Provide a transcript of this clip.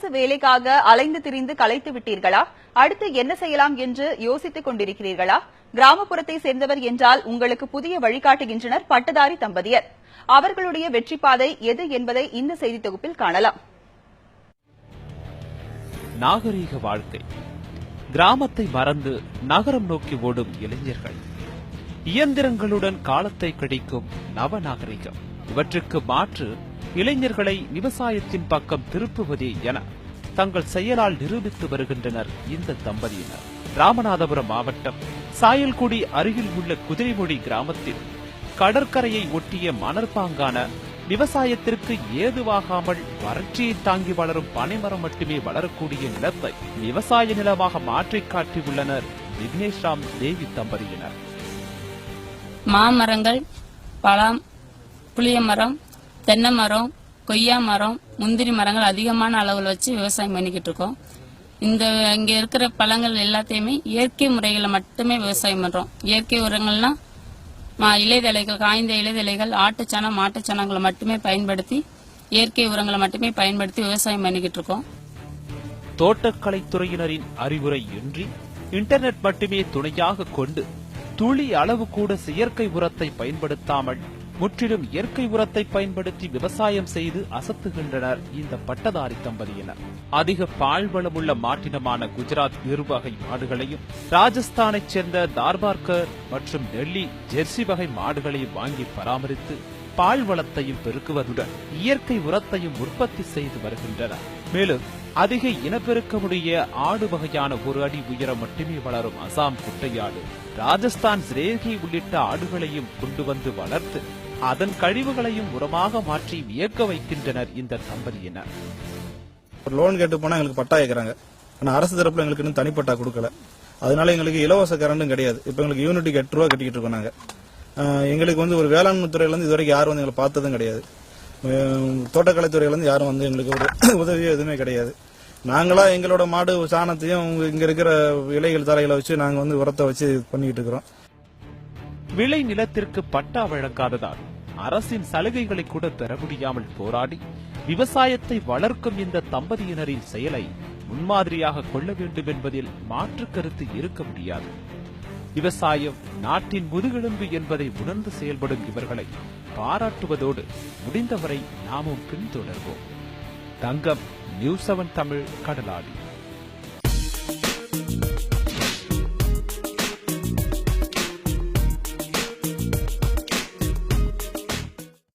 அரசு வேலைக்காக அலைந்து திரிந்து களைத்து விட்டீர்களா? அடுத்து என்ன செய்யலாம் என்று யோசித்துக் கொண்டிருக்கிறீர்களா? கிராமப்புறத்தை சேர்ந்தவர் என்றால் உங்களுக்கு புதிய வழிகாட்டுகின்றனர் பட்டதாரி தம்பதியர். அவர்களுடைய வெற்றி பாதை எது என்பதை இந்த செய்தி தொகுப்பில் காணலாம். நாகரீக வாழ்க்கை. கிராமத்தை மறந்து நகரம் நோக்கி ஓடும் இளைஞர்கள். இயந்திரங்களுடன் காலத்தை கழிக்கும் நவநாகரிகம். இவற்றுக்கு மாற்று இளைஞர்களை விவசாயத்தின் பக்கம் திருப்புவதே என தங்கள் செயலால் நிரூபித்து வருகின்றனர் இந்த தம்பதியினர். ராமநாதபுரம் மாவட்டம் சாயல்குடி அருகில் உள்ள குதிரைமொழி கிராமத்தில் கடற்கரையை ஒட்டிய மணற்பாங்கான விவசாயத்திற்கு ஏதுவாகாமல் வறட்சியை தாங்கி வளரும் பனைமரம் மட்டுமே வளரக்கூடிய நிலத்தை விவசாய நிலமாக மாற்றி காட்டியுள்ளனர் விக்னேஷ் ராம் தேவி தம்பதியினர். மாமரங்கள் பழம் புளிய மரம் தென்னை மரம் கொய்யா மரம் முந்திரி மரங்கள் அதிகமான அளவில் வச்சு விவசாயம் பண்ணிக்கிட்டு இருக்கோம். இந்த இங்கே இருக்கிற பழங்கள் எல்லாத்தையுமே இயற்கை முறைகளை மட்டுமே விவசாயம் பண்ணுறோம் இயற்கை உரங்கள்னா இலைதலைகள் காய்ந்த இலைதலைகள் ஆட்டுச்சாணம் மாட்டுச்சாணங்களை மட்டுமே பயன்படுத்தி இயற்கை உரங்களை மட்டுமே பயன்படுத்தி விவசாயம் பண்ணிக்கிட்டு இருக்கோம். தோட்டக்கலைத்துறையினரின் அறிவுரை இன்றி இன்டர்நெட் மட்டுமே துணையாக கொண்டு துளி அளவு கூட செயற்கை உரத்தை பயன்படுத்தாமல் முற்றிலும் இயற்கை உரத்தை பயன்படுத்தி விவசாயம் செய்து அசத்துகின்றனர் இந்த பட்டதாரி தம்பதியினர் அதிக பால்வளமுள்ள மாட்டினமான குஜராத் இருவகை மாடுகளையும் ராஜஸ்தானைச் சேர்ந்த தார்பார்கர் மற்றும் டெல்லி ஜெர்சி வகை மாடுகளையும் வாங்கி பராமரித்து பால் வளத்தையும் பெருக்குவதுடன் இயற்கை உரத்தையும் உற்பத்தி செய்து வருகின்றனர் மேலும் அதிக இனப்பெருக்கமுடைய ஆடு வகையான ஒரு அடி உயரம் மட்டுமே வளரும் அசாம் குட்டையாடு ராஜஸ்தான் சிரேகி உள்ளிட்ட ஆடுகளையும் கொண்டு வந்து வளர்த்து அதன் கழிவுகளையும் உரமாக மாற்றி வியக்க வைக்கின்றனர் இந்த தம்பதியினர். ஒரு லோன் கேட்டு போனா எங்களுக்கு பட்டா கேட்கறாங்க ஆனா அரசு தரப்புல எங்களுக்கு இன்னும் தனிப்பட்டா கொடுக்கல. அதனால எங்களுக்கு இலவச கரண்டும் கிடையாது. இப்ப எங்களுக்கு யூனிட்டுக்கு எட்டு ரூபா கட்டிக்கிட்டு இருக்கோம் நாங்க. எங்களுக்கு வந்து ஒரு வேளாண்மை துறையில இருந்து இதுவரைக்கும் யாரும் வந்து எங்களை பார்த்ததும் கிடையாது. தோட்டக்கலைத்துறையில இருந்து யாரும் வந்து எங்களுக்கு ஒரு உதவியோ எதுவுமே கிடையாது. நாங்களா எங்களோட மாடு சாணத்தையும் இங்க இருக்கிற இலைகள் தலைகளை வச்சு நாங்க வந்து உரத்தை வச்சு பண்ணிக்கிட்டு இருக்கிறோம். விளை நிலத்திற்கு பட்டா வழங்காததால் அரசின் சலுகைகளை கூட பெற முடியாமல் போராடி விவசாயத்தை வளர்க்கும் இந்த தம்பதியினரின் செயலை முன்மாதிரியாக கொள்ள வேண்டும் என்பதில் மாற்று கருத்து இருக்க முடியாது. விவசாயம் நாட்டின் முதுகெலும்பு என்பதை உணர்ந்து செயல்படும் இவர்களை பாராட்டுவதோடு முடிந்தவரை நாமும் பின்தொடர்வோம். Thangam new seven Tamil Kadaladi